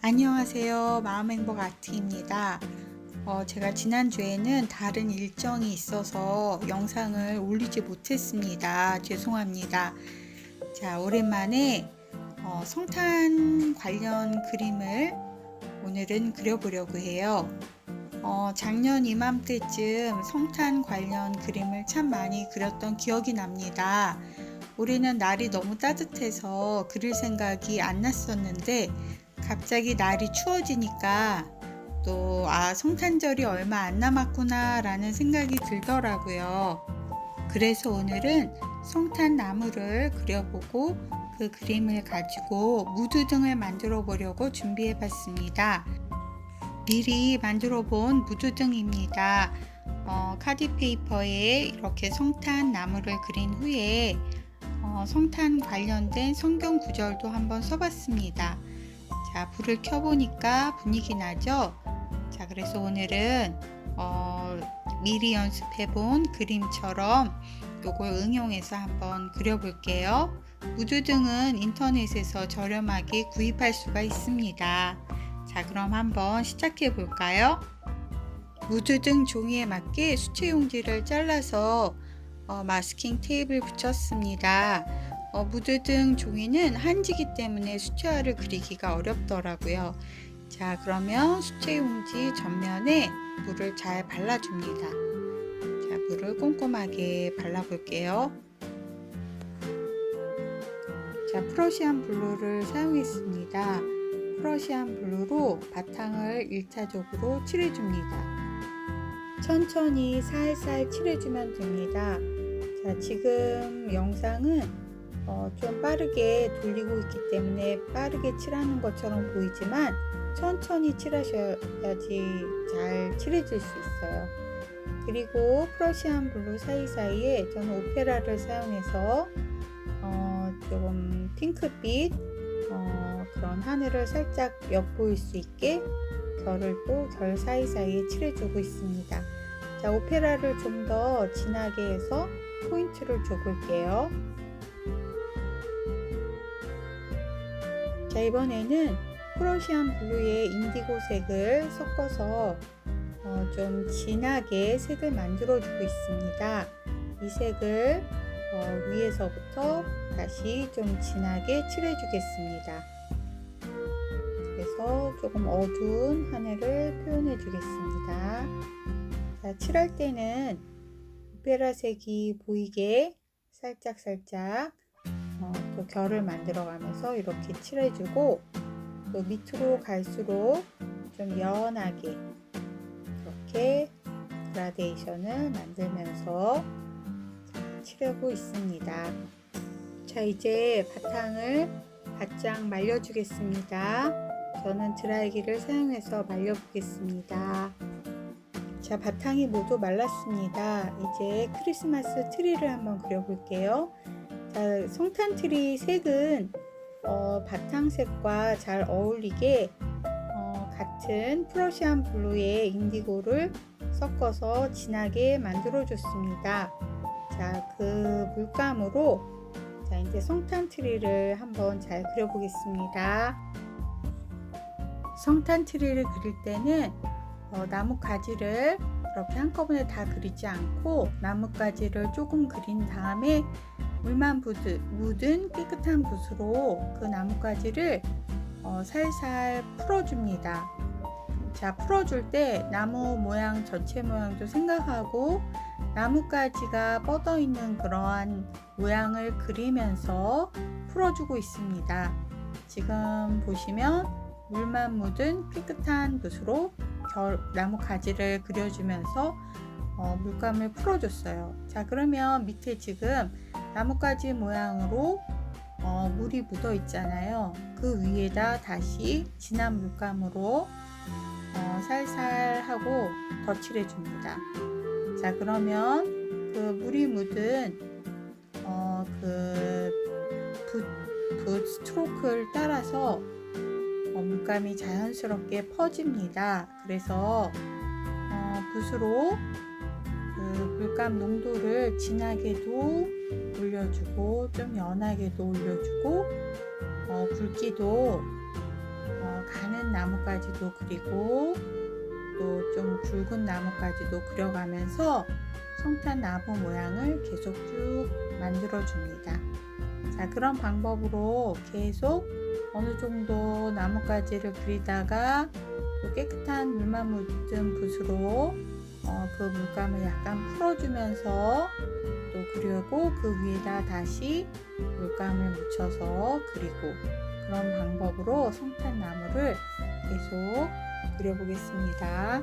안녕하세요. 마음행복 아트입니다. 어, 제가 지난주에는 다른 일정이 있어서 영상을 올리지 못했습니다. 죄송합니다. 자, 오랜만에 어, 성탄 관련 그림을 오늘은 그려보려고 해요. 어, 작년 이맘때쯤 성탄 관련 그림을 참 많이 그렸던 기억이 납니다. 올해는 날이 너무 따뜻해서 그릴 생각이 안 났었는데 갑자기 날이 추워지니까 또 아 성탄절이 얼마 안 남았구나 라는 생각이 들더라고요. 그래서 오늘은 성탄 나무를 그려보고 그 그림을 가지고 무드 등을 만들어 보려고 준비해 봤습니다. 미리 만들어 본 무드 등입니다. 어, 카디페이퍼에 이렇게 성탄 나무를 그린 후에 어, 성탄 관련된 성경 구절도 한번 써봤습니다. 자, 불을 켜보니까 분위기 나죠? 자, 그래서 오늘은 어, 미리 연습해본 그림처럼 요걸 응용해서 한번 그려볼게요. 무드 등은 인터넷에서 저렴하게 구입할 수가 있습니다. 자, 그럼 한번 시작해 볼까요? 무드 등 종이에 맞게 수채 용지를 잘라서 어, 마스킹 테이프를 붙였습니다. 어, 무드 등 종이는 한지기 때문에 수채화를 그리기가 어렵더라고요. 자, 그러면 수채 용지 전면에 물을 잘 발라줍니다. 자, 물을 꼼꼼하게 발라볼게요. 자, 프러시안 블루를 사용했습니다. 프러시안 블루로 바탕을 1차적으로 칠해줍니다. 천천히 살살 칠해주면 됩니다. 자, 지금 영상은 어, 좀 빠르게 돌리고 있기 때문에 빠르게 칠하는 것처럼 보이지만 천천히 칠하셔야지 잘 칠해질 수 있어요. 그리고 프러시안 블루 사이사이에 저는 오페라를 사용해서 어, 조금 핑크빛 어, 그런 하늘을 살짝 엿보일 수 있게 결을 또 결 사이사이에 칠해주고 있습니다. 자, 오페라를 좀 더 진하게 해서 포인트를 줘볼게요. 자, 이번에는 프로시안 블루에 인디고 색을 섞어서 어, 좀 진하게 색을 만들어 주고 있습니다. 이 색을 어, 위에서부터 다시 좀 진하게 칠해 주겠습니다. 그래서 조금 어두운 하늘을 표현해 주겠습니다. 자, 칠할 때는 오페라색이 보이게 살짝살짝 어, 또 결을 만들어 가면서 이렇게 칠해주고 또 밑으로 갈수록 좀 연하게 이렇게 그라데이션을 만들면서 칠하고 있습니다. 자 이제 바탕을 바짝 말려주겠습니다. 저는 드라이기를 사용해서 말려보겠습니다. 자 바탕이 모두 말랐습니다. 이제 크리스마스 트리를 한번 그려볼게요. 자 성탄 트리 색은 어, 바탕색과 잘 어울리게 어, 같은 프러시안 블루의 인디고를 섞어서 진하게 만들어 줬습니다. 자, 그 물감으로 자, 이제 성탄 트리를 한번 잘 그려보겠습니다. 성탄 트리를 그릴 때는 어, 나무 가지를 이렇게 한꺼번에 다 그리지 않고 나무 가지를 조금 그린 다음에 물만 부드, 묻은 깨끗한 붓으로 그 나뭇가지를 어, 살살 풀어줍니다. 자, 풀어줄 때 나무 모양 전체 모양도 생각하고 나뭇가지가 뻗어 있는 그러한 모양을 그리면서 풀어주고 있습니다. 지금 보시면 물만 묻은 깨끗한 붓으로 결, 나무 가지를 그려주면서 어, 물감을 풀어줬어요. 자, 그러면 밑에 지금 나뭇가지 모양으로 어, 물이 묻어 있잖아요. 그 위에다 다시 진한 물감으로 어, 살살 하고 덧칠해 줍니다. 자, 그러면 그 물이 묻은 어, 그 붓, 붓 스트로크를 따라서 어, 물감이 자연스럽게 퍼집니다. 그래서 어, 붓으로 그 물감 농도를 진하게도 올려주고 좀 연하게도 올려주고 어, 굵기도 어, 가는 나뭇가지도 그리고 또 좀 굵은 나뭇가지도 그려가면서 성탄 나무 모양을 계속 쭉 만들어 줍니다. 자, 그런 방법으로 계속 어느 정도 나뭇가지를 그리다가 또 깨끗한 물만 묻은 붓으로 어, 그 물감을 약간 풀어주면서 또 그리고 그 위에다 다시 물감을 묻혀서 그리고 그런 방법으로 성탄 나무를 계속 그려보겠습니다.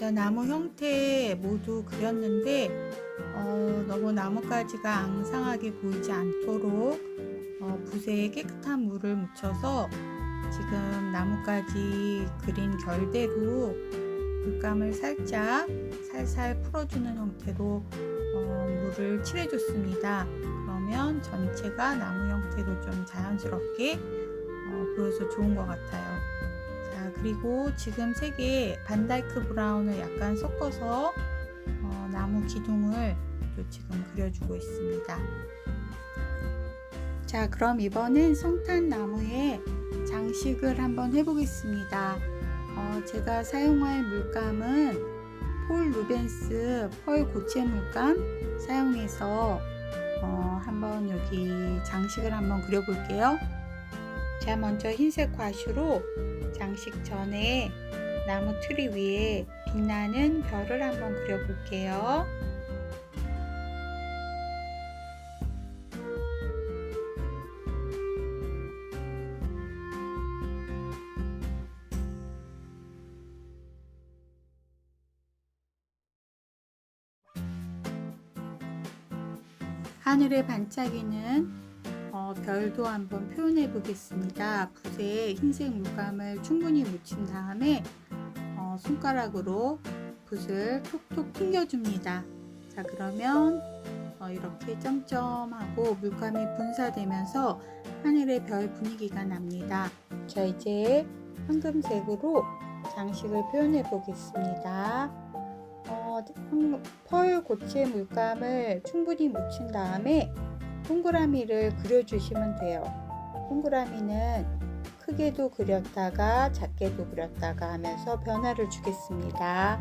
자, 나무 형태 모두 그렸는데 어, 너무 나뭇가지가 앙상하게 보이지 않도록 어, 붓에 깨끗한 물을 묻혀서 지금 나뭇가지 그린 결대로 물감을 살짝 살살 풀어주는 형태로 어, 물을 칠해줬습니다. 그러면 전체가 나무 형태로 좀 자연스럽게 어, 보여서 좋은 것 같아요. 자, 그리고 지금 색에 반다이크 브라운을 약간 섞어서 어, 나무 기둥을 또 지금 그려주고 있습니다. 자, 그럼 이번엔 성탄 나무에 장식을 한번 해보겠습니다. 어, 제가 사용할 물감은 폴 루벤스 펄 고체 물감 사용해서 어, 한번 여기 장식을 한번 그려볼게요. 자, 먼저 흰색 과슈로 장식 전에 나무 트리 위에 빛나는 별을 한번 그려볼게요. 하늘에 반짝이는 어, 별도 한번 표현해 보겠습니다. 붓에 흰색 물감을 충분히 묻힌 다음에 어, 손가락으로 붓을 톡톡 튕겨줍니다. 자 그러면 어, 이렇게 점점하고 물감이 분사되면서 하늘의 별 분위기가 납니다. 자 이제 황금색으로 장식을 표현해 보겠습니다. 어, 펄 고체 물감을 충분히 묻힌 다음에 동그라미를 그려주시면 돼요. 동그라미는 크게도 그렸다가 작게도 그렸다가 하면서 변화를 주겠습니다.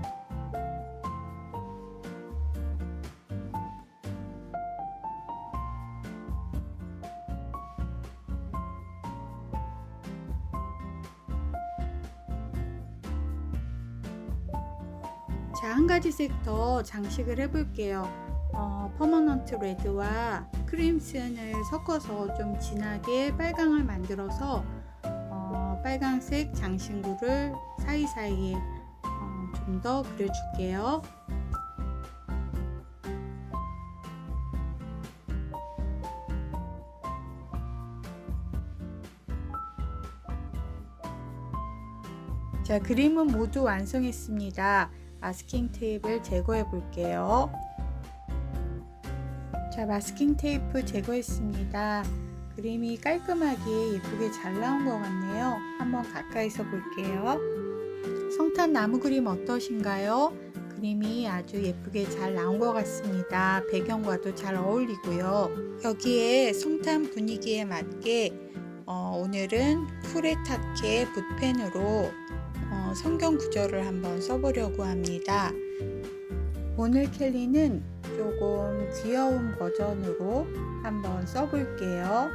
자, 한 가지 색더 장식을 해볼게요. 어, 퍼머넌트 레드와 크림슨을 섞어서 좀 진하게 빨강을 만들어서 어, 빨강색 장신구를 사이사이에 어, 좀 더 그려줄게요. 자, 그림은 모두 완성했습니다. 마스킹 테이프를 제거해 볼게요. 자, 마스킹 테이프 제거했습니다. 그림이 깔끔하게 예쁘게 잘 나온 것 같네요. 한번 가까이서 볼게요. 성탄 나무 그림 어떠신가요? 그림이 아주 예쁘게 잘 나온 것 같습니다. 배경과도 잘 어울리고요. 여기에 성탄 분위기에 맞게 어, 오늘은 쿠레타케 붓펜으로 어, 성경 구절을 한번 써보려고 합니다. 오늘 켈리는 조금 귀여운 버전으로 한번 써볼게요.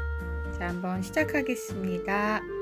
자, 한번 시작하겠습니다.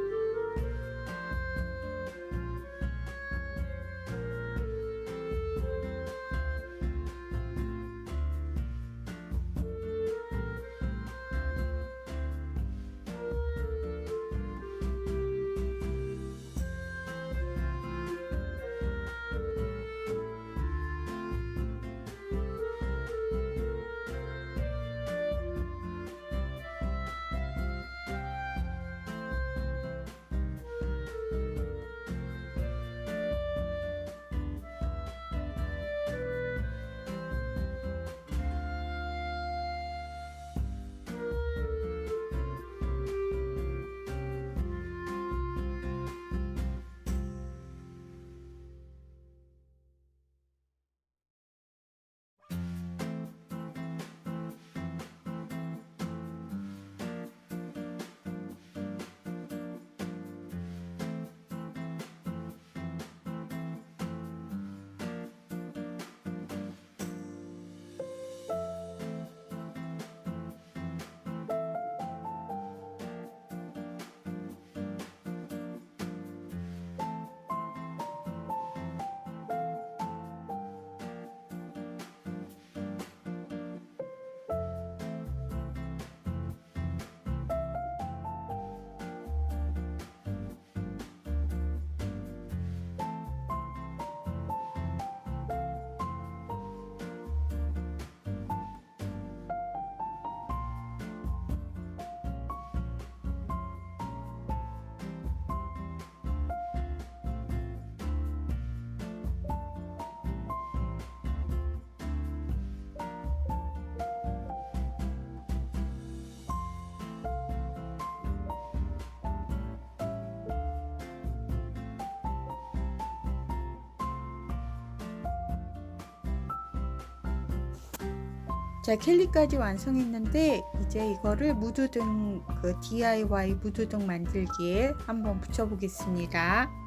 자, 캘리까지 완성했는데 이제 이거를 무드등 그 DIY 무드등 만들기에 한번 붙여 보겠습니다.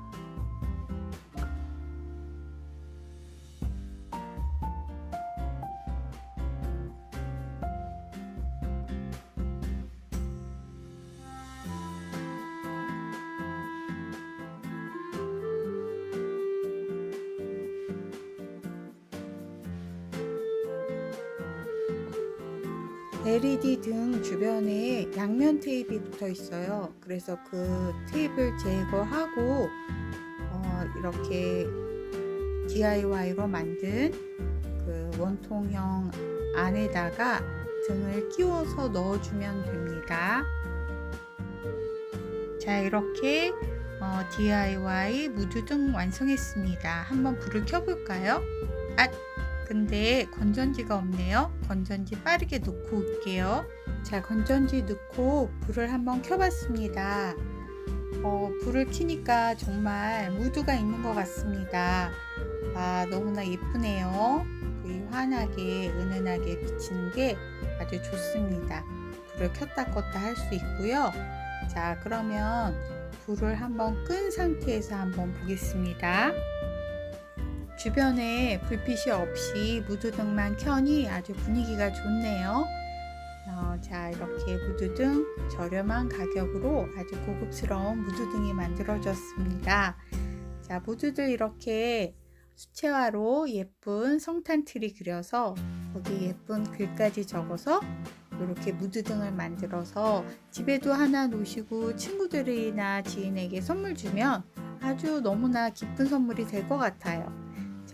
양면 테이프가 붙어 있어요. 그래서 그 테이프를 제거하고 어, 이렇게 DIY로 만든 그 원통형 안에다가 등을 끼워서 넣어주면 됩니다. 자, 이렇게 어, DIY 무드등 완성했습니다. 한번 불을 켜볼까요? 아, 근데 건전지가 없네요. 건전지 빠르게 놓고 올게요. 자, 건전지 넣고 불을 한번 켜봤습니다. 어, 불을 켜니까 정말 무드가 있는 것 같습니다. 아, 너무나 예쁘네요. 그 환하게, 은은하게 비치는 게 아주 좋습니다. 불을 켰다 껐다 할 수 있고요. 자, 그러면 불을 한번 끈 상태에서 한번 보겠습니다. 주변에 불빛이 없이 무드등만 켜니 아주 분위기가 좋네요. 어, 자, 이렇게 무드등 저렴한 가격으로 아주 고급스러운 무드등이 만들어졌습니다. 자, 모두들 이렇게 수채화로 예쁜 성탄 트리 그려서 거기 예쁜 글까지 적어서 이렇게 무드등을 만들어서 집에도 하나 놓으시고 친구들이나 지인에게 선물 주면 아주 너무나 기쁜 선물이 될 것 같아요.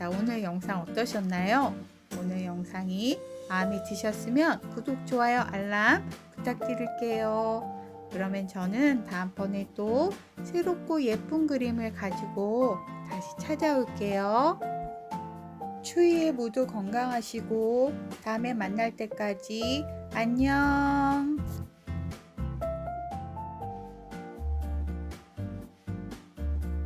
자, 오늘 영상 어떠셨나요? 오늘 영상이 마음에 드셨으면 구독, 좋아요, 알람 부탁드릴게요. 그러면 저는 다음번에 또 새롭고 예쁜 그림을 가지고 다시 찾아올게요. 추위에 모두 건강하시고 다음에 만날 때까지 안녕.